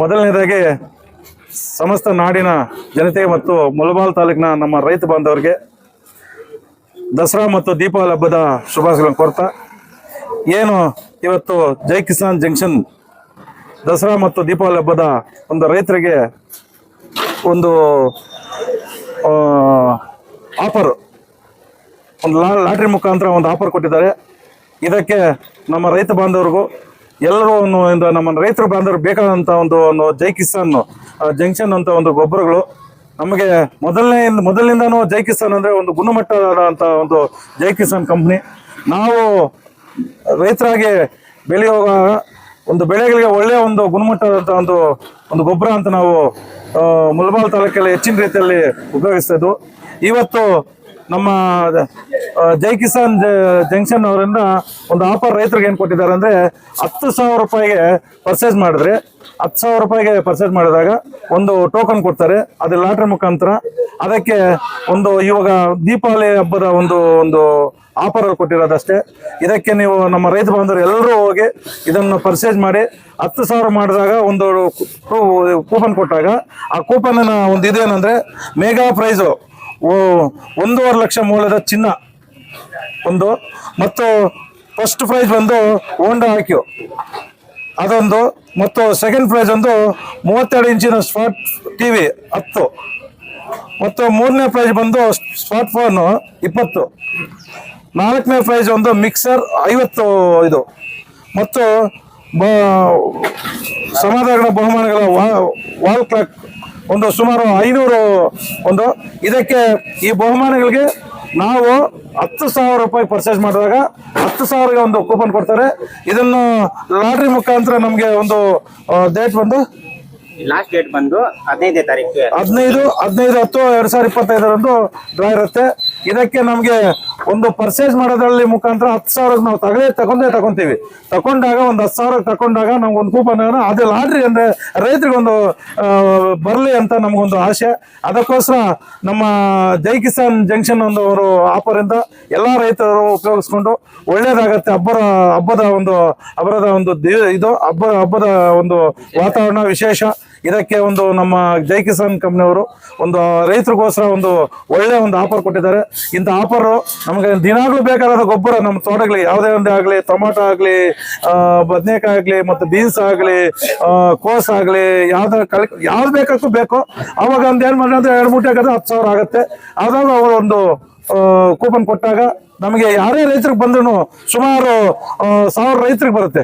ಮೊದಲನೇದಾಗಿ ಸಮಸ್ತ ನಾಡಿನ ಜನತೆ ಮತ್ತು ಮುಳಬಾಲ್ ತಾಲೂಕಿನ ನಮ್ಮ ರೈತ ಬಾಂಧವರಿಗೆ ದಸರಾ ಮತ್ತು ದೀಪಾವಳಿ ಹಬ್ಬದ ಶುಭಾಶಯಗಳನ್ನು ಕೋರ್ತಾ, ಏನು ಇವತ್ತು ಜೈ ಕಿಸಾನ್ ಜಂಕ್ಷನ್ ದಸರಾ ಮತ್ತು ದೀಪಾವಳಿ ಹಬ್ಬದ ಒಂದು ರೈತರಿಗೆ ಒಂದು ಆಫರ್, ಒಂದು ಲಾ, ಲಾಟ್ರಿ ಮುಖಾಂತರ ಒಂದು ಆಫರ್ ಕೊಟ್ಟಿದ್ದಾರೆ. ಇದಕ್ಕೆ ನಮ್ಮ ರೈತ ಬಾಂಧವರಿಗೂ ಎಲ್ಲರೂ ಒಂದು ನಮ್ಮ ರೈತರ ಬಾಂಧವರು ಬೇಕಾದಂಥ ಒಂದು ಒಂದು ಜೈ ಕಿಸಾನ್ ಜಂಕ್ಷನ್ ಅಂತ ಒಂದು ಗೊಬ್ಬರಗಳು. ನಮಗೆ ಮೊದಲನೇ ಮೊದಲಿನಿಂದನೂ ಜೈ ಕಿಸಾನ್ ಅಂದರೆ ಒಂದು ಗುಣಮಟ್ಟದ ಒಂದು ಜೈ ಕಿಸಾನ್ ಕಂಪ್ನಿ. ನಾವು ರೈತರಾಗಿ ಬೆಳೆಯುವಾಗ ಒಂದು ಬೆಳೆಗಳಿಗೆ ಒಳ್ಳೆಯ ಒಂದು ಗುಣಮಟ್ಟದಂಥ ಒಂದು ಒಂದು ಗೊಬ್ಬರ ಅಂತ ನಾವು ಮುಲ್ಬಾಲ್ ತಾಲೂಕಲ್ಲಿ ಹೆಚ್ಚಿನ ರೀತಿಯಲ್ಲಿ ಉಪಯೋಗಿಸ್ತಾ ಇದ್ವು. ಇವತ್ತು ನಮ್ಮ ಜೈ ಕಿಸಾನ್ ಜಂಕ್ಷನ್ ಅವರನ್ನ ಒಂದು ಆಫರ್ ರೈತರಿಗೆ ಏನು ಕೊಟ್ಟಿದ್ದಾರೆ ಅಂದರೆ ಹತ್ತು ಸಾವಿರ ರೂಪಾಯಿಗೆ ಪರ್ಚೇಸ್ ಮಾಡಿದ್ರೆ, ಹತ್ತು ಸಾವಿರ ರೂಪಾಯಿಗೆ ಪರ್ಚೇಸ್ ಮಾಡಿದಾಗ ಒಂದು ಟೋಕನ್ ಕೊಡ್ತಾರೆ, ಅದು ಲಾಟ್ರಿ ಮುಖಾಂತರ. ಅದಕ್ಕೆ ಒಂದು ಇವಾಗ ದೀಪಾವಳಿ ಹಬ್ಬದ ಒಂದು ಒಂದು ಆಫರ್ ಕೊಟ್ಟಿರೋದಷ್ಟೇ. ಇದಕ್ಕೆ ನೀವು ನಮ್ಮ ರೈತ ಬಾಂಧವರು ಎಲ್ಲರೂ ಹೋಗಿ ಇದನ್ನು ಪರ್ಚೇಸ್ ಮಾಡಿ ಹತ್ತು ಸಾವಿರ ಮಾಡಿದಾಗ ಒಂದು ಕೂಪನ್ ಕೊಟ್ಟಾಗ ಆ ಕೂಪನ್ನ ಒಂದು ಇದೇನಂದ್ರೆ ಮೇಗಾ ಪ್ರೈಸು ಒಂದೂವರೆ ಲಕ್ಷ ಮೌಲ್ಯದ ಚಿನ್ನ. ಒಂದು, ಮತ್ತು ಫಸ್ಟ್ ಪ್ರೈಸ್ ಬಂದು ಹೋಂಡಾ ಹಾಕಿ ಅದೊಂದು, ಮತ್ತು ಸೆಕೆಂಡ್ ಪ್ರೈಸ್ ಒಂದು ಮೂವತ್ತೆರಡು ಇಂಚಿನ ಸ್ಮಾರ್ಟ್ ಟಿ ವಿ ಹತ್ತು. ಮತ್ತು ಮೂರನೇ ಪ್ರೈಸ್ ಬಂದು ಸ್ಮಾರ್ಟ್ ಫೋನು ಇಪ್ಪತ್ತು. ನಾಲ್ಕನೇ ಪ್ರೈಸ್ ಒಂದು ಮಿಕ್ಸರ್ ಐವತ್ತು ಇದು. ಮತ್ತು ಬ ಸಮಾಧಾನ ಬಹುಮಾನಗಳ ವಾಲ್ ಕ್ಲಾಕ್ ಒಂದು ಸುಮಾರು ಐನೂರು ಒಂದು. ಇದಕ್ಕೆ ಈ ಬಹುಮಾನಗಳಿಗೆ ನಾವು ಹತ್ತು ಸಾವಿರ ರೂಪಾಯಿ ಪರ್ಚೇಸ್ ಮಾಡಿದಾಗ ಹತ್ತು ಸಾವಿರಗೆ ಒಂದು ಕೂಪನ್ ಕೊಡ್ತಾರೆ. ಇದನ್ನು ಲಾಟ್ರಿ ಮುಖಾಂತರ ನಮಗೆ ಒಂದು ಡೇಟ್ ಬಂದು? ಲಾಸ್ಟ್ ಡೇಟ್ ಬಂದು ಹದಿನೈದನೇ ತಾರೀಕು. ಹದಿನೈದು ಹದಿನೈದು ಹತ್ತು ಎರಡು ಸಾವಿರದ ಇಪ್ಪತ್ತೈದರಂದು ಡ್ರಾ ಇರುತ್ತೆ. ಇದಕ್ಕೆ ನಮಗೆ ಒಂದು ಪರ್ಚೇಸ್ ಮಾಡೋದ್ರಲ್ಲಿ ಮುಖಾಂತರ ಹತ್ತು ಸಾವಿರಕ್ಕೆ ನಾವು ತಗಲೇ, ತಗೊಂಡೇ ತಗೊಂತೀವಿ. ತಗೊಂಡಾಗ ಒಂದು ಹತ್ತು ಸಾವಿರ ತಗೊಂಡಾಗ ಒಂದು ಕೂಪನ್ ಅದು ಲಾಡ್ರಿ ಅಂದ್ರೆ ರೈತರಿಗೊಂದು ಬರಲಿ ಅಂತ ನಮಗೊಂದು ಆಸೆ. ಅದಕ್ಕೋಸ್ಕರ ನಮ್ಮ ಜೈ ಕಿಸಾನ್ ಜಂಕ್ಷನ್ ಒಂದು ಅವರು ಆಫರ್ ಇಂದ ಎಲ್ಲಾ ರೈತರು ಉಪಯೋಗಿಸ್ಕೊಂಡು ಒಳ್ಳೇದಾಗತ್ತೆ. ಹಬ್ಬರ ಹಬ್ಬದ ಒಂದು ಹಬ್ಬದ ಒಂದು ಇದು ಹಬ್ಬ ಹಬ್ಬದ ಒಂದು ವಾತಾವರಣ ವಿಶೇಷ. ಇದಕ್ಕೆ ಒಂದು ನಮ್ಮ ಜೈ ಕಿಸಾನ್ ಕಂಪ್ನಿಯವರು ಒಂದು ರೈತರಿಗೋಸ್ಕರ ಒಂದು ಒಳ್ಳೆ ಒಂದು ಆಫರ್ ಕೊಟ್ಟಿದ್ದಾರೆ. ಇಂಥ ಆಫರು ನಮಗೆ ದಿನಾಗಲೂ ಬೇಕಾದ ಗೊಬ್ಬರ ನಮ್ಮ ತೋಟಗಳಿಗೆ, ಯಾವುದೇ ಒಂದೇ ಆಗಲಿ, ಟೊಮಾಟೊ ಆಗಲಿ ಬದನೆಕಾಯಿ ಆಗಲಿ, ಮತ್ತು ಬೀನ್ಸ್ ಆಗಲಿ ಕೋಸ್ ಆಗಲಿ, ಯಾವ್ದು ಕಳಿ ಯಾವ್ದು ಬೇಕಾದ್ರೂ ಬೇಕು. ಅವಾಗ ಒಂದು ಏನು ಮಾಡಿ ಅಂದರೆ ಎರಡು ಮೂಟೆ ಹಾಕಿದ್ರೆ ಹತ್ತು ಸಾವಿರ ಆಗುತ್ತೆ. ಆದಾಗ ಅವರು ಒಂದು ಕೂಪನ್ ಕೊಟ್ಟಾಗ ನಮಗೆ ಯಾರೇ ರೈತರಿಗೆ ಬಂದ್ರು ಸುಮಾರು ಸಾವಿರ ರೈತರಿಗೆ ಬರುತ್ತೆ.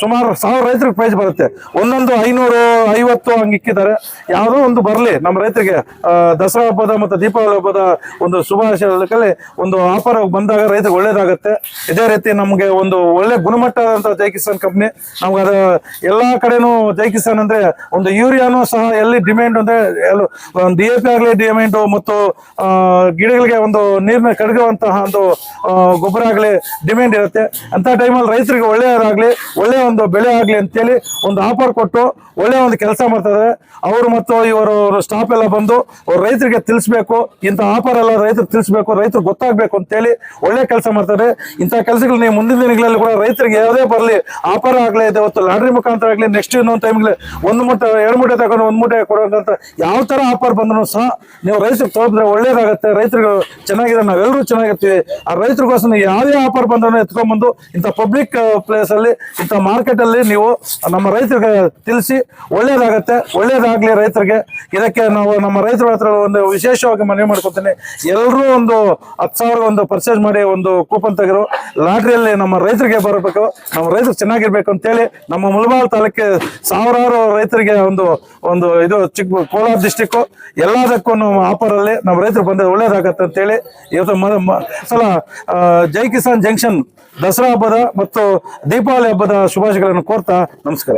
ಸುಮಾರು ಸಾವಿರ ರೈತರಿಗೆ ಪ್ರೈಸ್ ಬರುತ್ತೆ. ಒಂದೊಂದು ಐನೂರು, ಐವತ್ತು ಹಂಗೆ ಇಕ್ಕಿದ್ದಾರೆ. ಯಾವುದೋ ಒಂದು ಬರಲಿ, ನಮ್ಮ ರೈತರಿಗೆ ದಸರಾ ಹಬ್ಬದ ಮತ್ತು ದೀಪಾವಳಿ ಹಬ್ಬದ ಒಂದು ಶುಭಾಶಯದಲ್ಲಿ ಒಂದು ಆಫರ್ ಬಂದಾಗ ರೈತರಿಗೆ ಒಳ್ಳೇದಾಗುತ್ತೆ. ಇದೇ ರೀತಿ ನಮಗೆ ಒಂದು ಒಳ್ಳೆ ಗುಣಮಟ್ಟದಂಥ ಜೈ ಕಿಸಾನ್ ಕಂಪ್ನಿ. ನಮ್ಗೆ ಅದು ಎಲ್ಲ ಕಡೆನೂ ಜೈ ಕಿಸಾನ್ ಅಂದರೆ ಒಂದು ಯೂರಿಯಾನು ಸಹ ಎಲ್ಲಿ ಡಿಮ್ಯಾಂಡ್ ಅಂದರೆ ಎಲ್ಲ ಒಂದು ಡಿ ಎ ಪಿ ಆಗಲಿ ಡಿಮ್ಯಾಂಡು ಮತ್ತು ಗಿಡಗಳಿಗೆ ಒಂದು ನೀರಿನ ಕಡಗುವಂತಹ ಒಂದು ಗೊಬ್ಬರ ಆಗಲಿ ಡಿಮ್ಯಾಂಡ್ ಇರುತ್ತೆ. ಅಂಥ ಟೈಮಲ್ಲಿ ರೈತರಿಗೆ ಒಳ್ಳೆಯದಾಗಲಿ, ಒಳ್ಳೆಯ ಒಂದು ಬೆಳೆ ಆಗಲಿ ಅಂತೇಳಿ ಒಂದು ಆಫರ್ ಕೊಟ್ಟು ಒಳ್ಳೆಯ ಒಂದು ಕೆಲಸ ಮಾಡ್ತಾರೆ ಅವರು ಮತ್ತು ಇವರು ಸ್ಟಾಫ್ ಎಲ್ಲ ಬಂದು ರೈತರಿಗೆ ತಿಳಿಸ್ಬೇಕು. ಇಂಥ ಆಫರ್ ಎಲ್ಲ ರೈತರು ತಿಳಿಸ್ಬೇಕು. ರೈತರು ಗೊತ್ತಾಗಬೇಕು ಅಂತೇಳಿ ಒಳ್ಳೆ ಕೆಲಸ ಮಾಡ್ತಾರೆ ಇಂಥ ಕೆಲಸಗಳು ನೀವು ಮುಂದಿನ ದಿನಗಳಲ್ಲಿ ಕೂಡ ರೈತರಿಗೆ ಯಾವುದೇ ಬರಲಿ ಆಫರ್ ಆಗಲಿ, ಅದೇ ಹೊತ್ತು ಲಾಂಡ್ರಿ ಮುಖಾಂತರ ಆಗಲಿ ನೆಕ್ಸ್ಟ್ ಇನ್ನೊಂದು ಟೈಮ್ಗೆ ಒಂದು ಮೂಟೆ, ಎರಡು ಮೂಟೆ ತಗೊಂಡು ಒಂದು ಮೂಟೆ ಕೊಡೋದಂತ ಯಾವ ತರ ಆಫರ್ ಬಂದರೂ ಸಹ ನೀವು ರೈತರಿಗೆ ತೋರಿದ್ರೆ ಒಳ್ಳೇದಾಗುತ್ತೆ. ರೈತರಿಗೆ ಚೆನ್ನಾಗಿದೆ. ನಾವೆಲ್ಲರೂ ಚೆನ್ನಾಗಿರ್ತೀವಿ. ಆ ರೈತರಿಗೋಸ್ಕರ ಯಾವುದೇ ಆಫರ್ ಬಂದ್ರು ಎತ್ಕೊಂಡ್ಬಂದು ಇಂಥ ಪಬ್ಲಿಕ್ ಪ್ಲೇಸಲ್ಲಿ ಇಂಥ ಮಾರ್ಕೆಟ್ ಅಲ್ಲಿ ನೀವು ನಮ್ಮ ರೈತರಿಗೆ ತಿಳಿಸಿ, ಒಳ್ಳೇದಾಗತ್ತೆ. ಒಳ್ಳೇದಾಗ್ಲಿ ರೈತರಿಗೆ. ಇದಕ್ಕೆ ನಾವು ನಮ್ಮ ರೈತರ ಹತ್ರ ಒಂದು ವಿಶೇಷವಾಗಿ ಮನವಿ ಮಾಡ್ಕೊತೀನಿ. ಎಲ್ಲರೂ ಒಂದು ಹತ್ತು ಸಾವಿರ ಒಂದು ಪರ್ಚೇಸ್ ಮಾಡಿ ಒಂದು ಕೂಪನ್ ತೆಗೆದು ಲಾಟ್ರಿಯಲ್ಲಿ ನಮ್ಮ ರೈತರಿಗೆ ಬರಬೇಕು. ನಮ್ಮ ರೈತರು ಚೆನ್ನಾಗಿರ್ಬೇಕು ಅಂತೇಳಿ ನಮ್ಮ ಮುಳಬಾಲ್ ತಾಲೂಕಿಗೆ ಸಾವಿರಾರು ರೈತರಿಗೆ ಒಂದು ಒಂದು ಇದು ಚಿಕ್ಕ ಕೋಲಾರ ಡಿಸ್ಟಿಕ್ ಎಲ್ಲದಕ್ಕೂ ಆಫರ್ ಅಲ್ಲಿ ನಮ್ಮ ರೈತರು ಬಂದ್ರೆ ಒಳ್ಳೇದಾಗತ್ತೆ ಅಂತೇಳಿ ಇವತ್ತು ಸಲ ಜೈ ಕಿಸಾನ್ ಜಂಕ್ಷನ್ ದಸರಾ ಹಬ್ಬದ ಮತ್ತು ದೀಪಾವಳಿ ಹಬ್ಬದ ಶುಭಾಶಯಗಳನ್ನು ಕೋರ್ತಾ ನಮಸ್ಕಾರ.